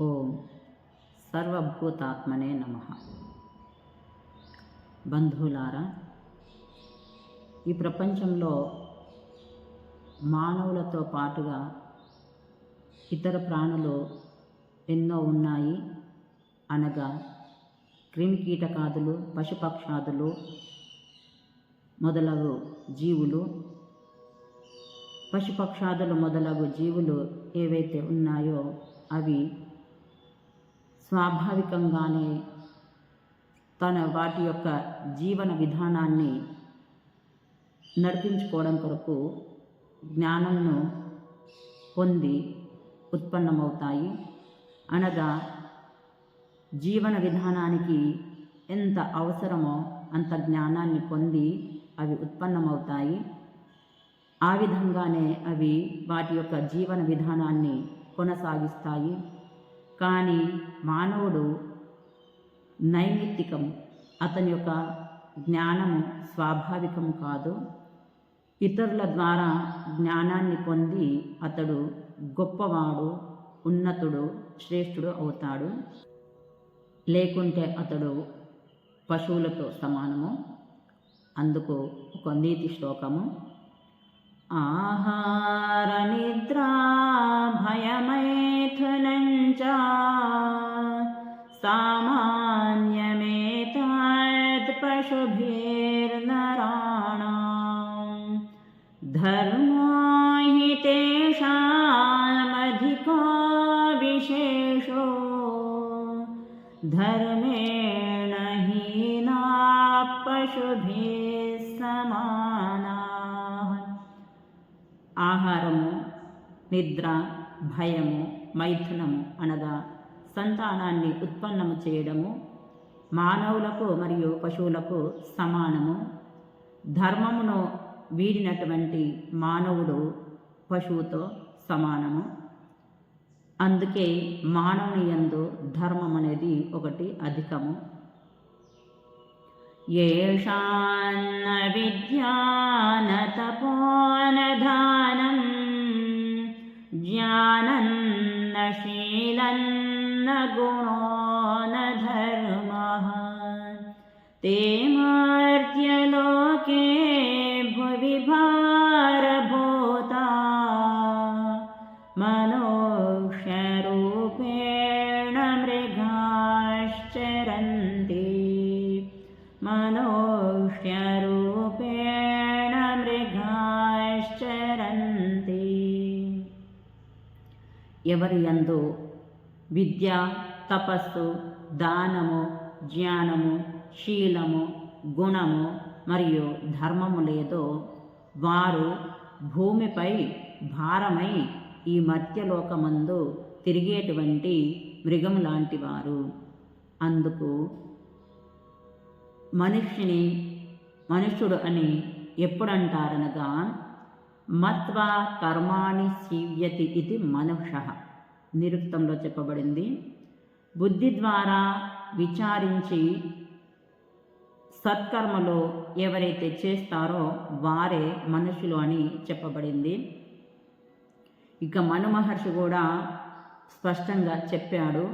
ఓం సర్వభూతాత్మనే నమ. బంధువులారా ఈ ప్రపంచంలో మానవులతో పాటుగా ఇతర ప్రాణులు ఎన్నో ఉన్నాయి అనగా క్రిమికీటకాదులు పశుపక్షాదులు మొదలగు జీవులు. పశుపక్షాదులు మొదలగు జీవులు ఏవైతే ఉన్నాయో అవి స్వాభావికంగానే తన వాటి యొక్క జీవన విధానాన్ని నడిపించుకోవడం కొరకు జ్ఞానంను పొంది ఉత్పన్నమవుతాయి. అనగా జీవన విధానానికి ఎంత అవసరమో అంత జ్ఞానాన్ని పొంది అవి ఉత్పన్నమవుతాయి. ఆ విధంగానే అవి వాటి యొక్క జీవన విధానాన్ని కొనసాగిస్తాయి. కానీ మానవుడు నైమిత్తికము అతని యొక్క జ్ఞానము స్వాభావికం కాదు. ఇతరుల ద్వారా జ్ఞానాన్ని పొంది అతడు గొప్పవాడు ఉన్నతుడు శ్రేష్ఠుడు అవుతాడు. లేకుంటే అతడు పశువులతో సమానము. అందుకు ఒక నీతి శ్లోకము. ఆహార నిద్రా భయమైథునంచ సామాన్యమేతాత్ పశుభిర్నరాణాం ధర్మో హి తేషామధికో విశేషో ధర్మేణ హీనా పశుభిः సమానా ఆహారము నిద్ర భయము మైథునము అనగా సంతానాన్ని ఉత్పన్నము చేయడము మానవులకు మరియు పశువులకు సమానము. ధర్మమును వీడినటువంటి మానవుడు పశువుతో సమానము. అందుకే మానవుని యందు ధర్మం అనేది ఒకటి అధికము. ఏషాన్న విద్యాన తపోనధానం జ్ఞానన్న శీలన్న గుణో ते मर्त्यलोके भुवि भारभूता मनुष्यरूपेण मृगाश्चरन्ति मनुष्यरूपेण मृगाश्चरन्ति ఎవరి యందు విద్య తపస్సు దానము జ్ఞానము శీలము గుణము మరియు ధర్మము లేదో వారు భూమిపై భారమై ఈ మర్త్యలోకమందు తిరిగేటువంటి మృగం లాంటి వారు అందుకు మనిషిని మనుష్యుడు అని ఎప్పుడంటారనగా మత్వా కర్మాణి సీవ్యతి ఇది మనుష. నిరుక్తంలో చెప్పబడింది. బుద్ధి ద్వారా విచారించి సత్కర్మలు ఎవరైతే చేస్తారో వారే మనుషులు అని చెప్పబడింది. ఇక మను మహర్షి కూడా స్పష్టంగా చెప్పాడు.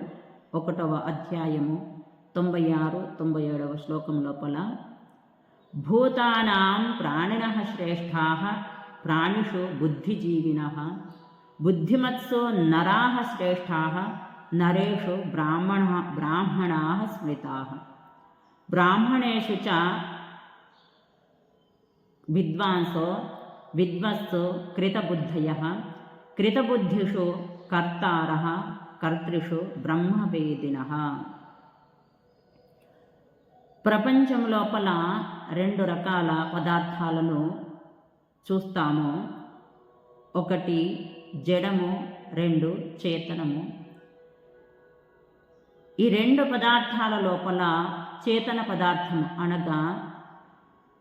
ఒకటవ అధ్యాయము తొంభై ఆరు తొంభై ఏడవ శ్లోకం లోపల భూతానాం ప్రాణిన శ్రేష్టా ప్రాణిషు బుద్ధిజీవిన బుద్ధిమత్సు నరా శ్రేష్టా నరేషు బ్రాహ్మణ బ్రాహ్మణా స్మృతా. బ్రాహ్మణేషు చ విద్వాంసో విద్వత్సు కృతబుద్ధయ. కృతబుద్ధిషు కర్తార కర్తృషు బ్రహ్మవేదిన. ప్రపంచం లోపల రెండు రకాల పదార్థాలను చూస్తాము. ఒకటి జడము రెండు చేతనము. ఈ రెండు పదార్థాల లోపల చేతన పదార్థం అనగా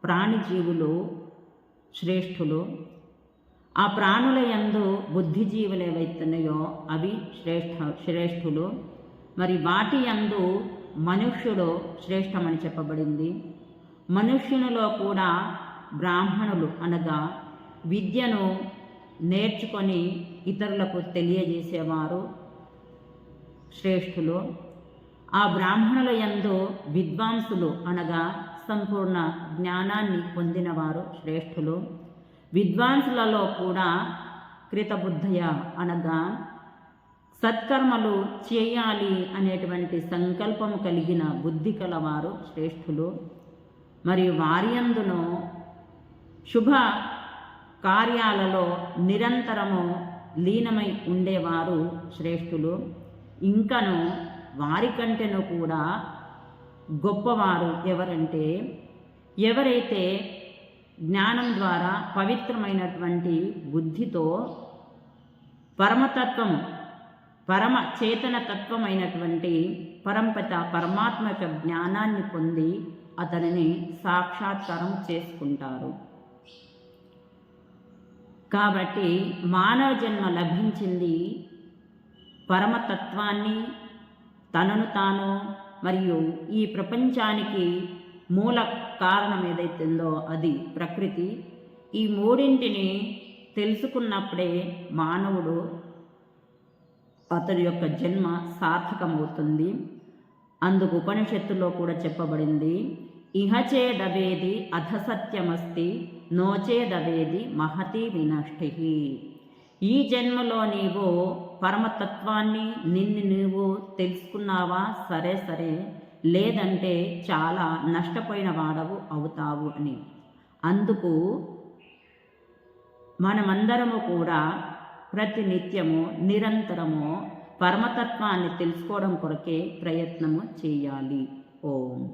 ప్రాణిజీవులు శ్రేష్ఠులు. ఆ ప్రాణుల యందు బుద్ధిజీవులు ఏవైతున్నాయో అవి శ్రేష్ఠ శ్రేష్ఠులు. మరి వాటి యందు మనుష్యుడు శ్రేష్టమని చెప్పబడింది. మనుష్యునిలో కూడా బ్రాహ్మణులు అనగా విద్యను నేర్చుకొని ఇతరులకు తెలియజేసేవారు శ్రేష్ఠులు. ఆ బ్రాహ్మణుల యందు విద్వాంసులు అనగా సంపూర్ణ జ్ఞానాన్ని పొందినవారు శ్రేష్ఠులు. విద్వాంసులలో కూడా కృతబుద్ధయ అనగా సత్కర్మలు చేయాలి అనేటువంటి సంకల్పము కలిగిన బుద్ధి కలవారు శ్రేష్ఠులు. మరియు వారియందును శుభ కార్యాలలో నిరంతరము లీనమై ఉండేవారు శ్రేష్ఠులు. ఇంకను వారికంటేను కూడా గొప్పవారు ఎవరంటే ఎవరైతే జ్ఞానం ద్వారా పవిత్రమైనటువంటి బుద్ధితో పరమతత్వము పరమ చేతన తత్వమైనటువంటి పరంపత పరమాత్మ యొక్క జ్ఞానాన్ని పొంది అతనిని సాక్షాత్కారం చేసుకుంటారు. కాబట్టి మానవ జన్మ లభించింది పరమతత్వాన్ని తనను తాను మరియు ఈ ప్రపంచానికి మూల కారణం ఏదైతుందో అది ప్రకృతి. ఈ మూడింటిని తెలుసుకున్నప్పుడే మానవుడు అతని యొక్క జన్మ సార్థకమవుతుంది. అందుకు ఉపనిషత్తులో కూడా చెప్పబడింది ఇహచేదవేది అధసత్యమస్తి నోచేదవేది మహతి వినష్టి. ఈ జన్మలో నీవు పరమతత్వాన్ని నిన్ను నువ్వు తెలుసుకున్నావా? సరే సరే. లేదంటే చాలా నష్టపోయిన వాడవు అవుతావు అని. అందుకు మనమందరము కూడా ప్రతినిత్యము నిరంతరము పరమతత్వాన్ని తెలుసుకోవడం కొరకే ప్రయత్నము చేయాలి. ఓం.